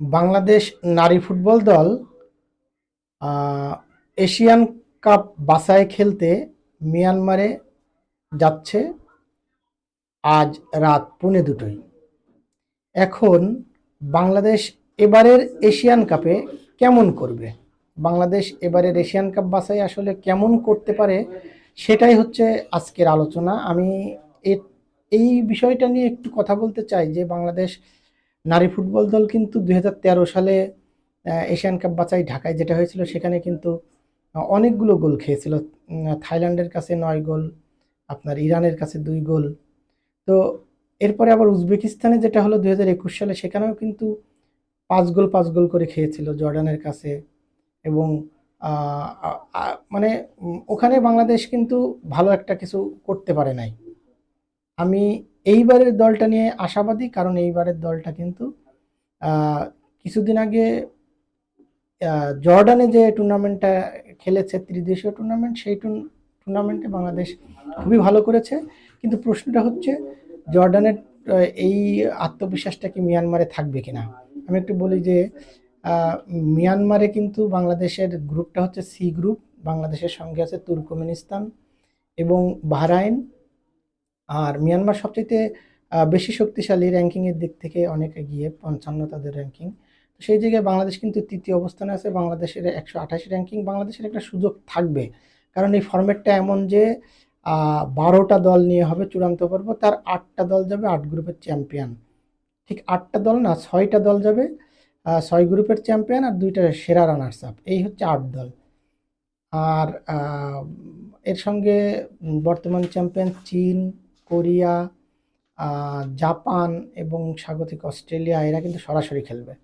বাংলাদেশ নারী ফুটবল দল Asian cup বাছাই খেলতে মিয়ানমারে যাচ্ছে আজ রাত পুনে দুটোই এখন বাংলাদেশ এবারের এশিয়ান কাপে কেমন করবে? বাংলাদেশ এবারের এশিয়ান কাপ বাছাই আসলে কেমন করতে পারে সেটাই হচ্ছে আজকের আলোচনা। আমি এই বিষয়টা নিয়ে একটু কথা বলতে চাই যে বাংলাদেশ নারী ফুটবল দল কিন্তু দু হাজার তেরো সালে এশিয়ান কাপ বাছাই ঢাকায় যেটা হয়েছিল, সেখানে কিন্তু অনেকগুলো গোল খেয়েছিল। থাইল্যান্ডের কাছে নয় গোল, আপনার ইরানের কাছে দুই গোল। তো এরপরে আবার উজবেকিস্তানে যেটা হলো দু হাজার একুশ সালে, সেখানেও কিন্তু পাঁচ গোল পাঁচ গোল করে খেয়েছিল জর্ডানের কাছে। এবং মানে ওখানে বাংলাদেশ কিন্তু ভালো একটা কিছু করতে পারে নাই। আমি এইবারের দলটা নিয়ে আশাবাদী, কারণ এইবারের দলটা কিন্তু কিছুদিন আগে জর্ডানে যে টুর্নামেন্টটা খেলেছে, ত্রিদেশীয় টুর্নামেন্ট, সেই টুর্নামেন্টে বাংলাদেশ খুবই ভালো করেছে। কিন্তু প্রশ্নটা হচ্ছে, জর্ডানের এই আত্মবিশ্বাসটা কি মিয়ানমারে থাকবে কিনা? আমি একটু বলি যে মিয়ানমারে কিন্তু বাংলাদেশের গ্রুপটা হচ্ছে সি গ্রুপ, বাংলাদেশের সঙ্গে আছে তুর্কমেনিস্তান এবং বাহরাইন। আর মিয়ানমার সবচেয়ে বেশি শক্তিশালী র্যাঙ্কিংয়ের দিক থেকে অনেক এগিয়ে, পঞ্চান্ন তাদের র্যাঙ্কিং তো সেই জায়গায় বাংলাদেশ কিন্তু তৃতীয় অবস্থানে আছে, বাংলাদেশের একশো আঠাশি র্যাঙ্কিং বাংলাদেশের একটা সুযোগ থাকবে। কারণ এই ফরম্যাটটা এমন যে বারোটা দল নিয়ে হবে চূড়ান্ত পর্ব, তার আটটা দল যাবে আট গ্রুপের চ্যাম্পিয়ন ঠিক আটটা দল না, ছয়টা দল যাবে ছয় গ্রুপের চ্যাম্পিয়ন আর দুইটা সেরা রানার্স আপ এই হচ্ছে আট দল। আর এর সঙ্গে বর্তমান চ্যাম্পিয়ন চীন কোরিয়া জাপান এবং স্বাগতিক অস্ট্রেলিয়া, এরা কিন্তু সরাসরি খেলবে।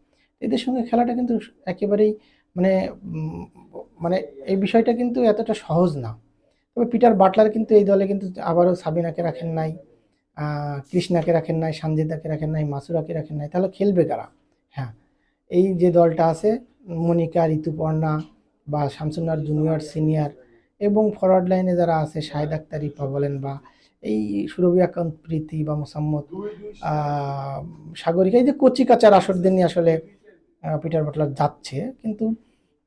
এদের সঙ্গে খেলাটা কিন্তু একেবারেই মানে মানে এই বিষয়টা কিন্তু এতটা সহজ না। তবে পিটার বাটলার কিন্তু এই দলে কিন্তু আবারও সাবিনাকে রাখেন নাই কৃষ্ণাকে রাখেন নাই, সানজিদাকে রাখেন নাই, মাসুরাকে রাখেন নাই। তাহলে খেলবে কারা? হ্যাঁ এই যে দলটা আছে, মনিকা, ঋতুপর্ণা বা শামসুন্নার জুনিয়র সিনিয়র এবং ফরওয়ার্ড লাইনে যারা আছে, শাহেদ আক্তার, রিপা বলেন বা এই সুরভি আকান্ত প্রীতি বা মোসাম্মদ সাগরিকা, এই যে কচি কাচার আসরদের নিয়ে আসলে পিটার বাটলার যাচ্ছে, কিন্তু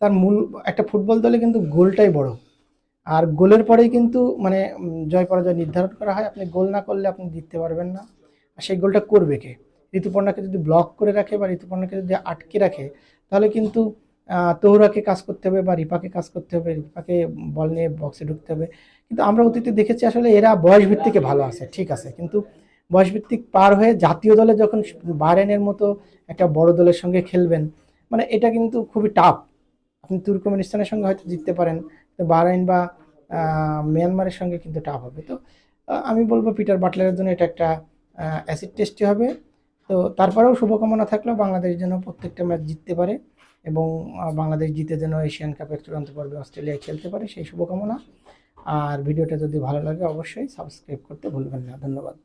তার মূল, একটা ফুটবল দলে কিন্তু গোলটাই বড়। আর গোলের পরেই কিন্তু মানে জয় পরাজয় নির্ধারণ করা হয়, আপনি গোল না করলে আপনি জিততে পারবেন না। আর সেই গোলটা করবে কে? ঋতুপর্ণাকে যদি ব্লক করে রাখে বা ঋতুপর্ণাকে যদি আটকে রাখে, তাহলে কিন্তু আহ, তহুরাকে কাজ করতে হবে বা রিপাকে কাজ করতে হবে রিপাকে বল নিয়ে বক্সে ঢুকতে হবে। কিন্তু আমরা অতীতে দেখেছি আসলে এরা বয়স ভিত্তিকে ভালো আছে ঠিক আছে। কিন্তু বয়স ভিত্তিক পার হয়ে জাতীয় দলে যখন বারেনের মতো একটা বড় দলের সঙ্গে খেলবেন মানে এটা কিন্তু খুবই টাফ আপনি তুর্কমেনিস্তানের সঙ্গে হয়তো জিততে পারেন তো বাহরাইন বা মিয়ানমারের সঙ্গে কিন্তু টাফ হবে। তো আমি বলব পিটার বাটলারের জন্য এটা একটা অ্যাসিড টেস্টই হবে। তো তারপরেও শুভকামনা থাকলেও বাংলাদেশের জন্য প্রত্যেকটা ম্যাচ জিততে পারে। এবং বাংলাদেশ জিতে যেন এশিয়ান কাপের চূড়ান্ত পর্বে অস্ট্রেলিয়ায় খেলতে পারে, সেই শুভকামনা। আর ভিডিওটা যদি ভালো লাগে, অবশ্যই সাবস্ক্রাইব করতে ভুলবেন না। ধন্যবাদ।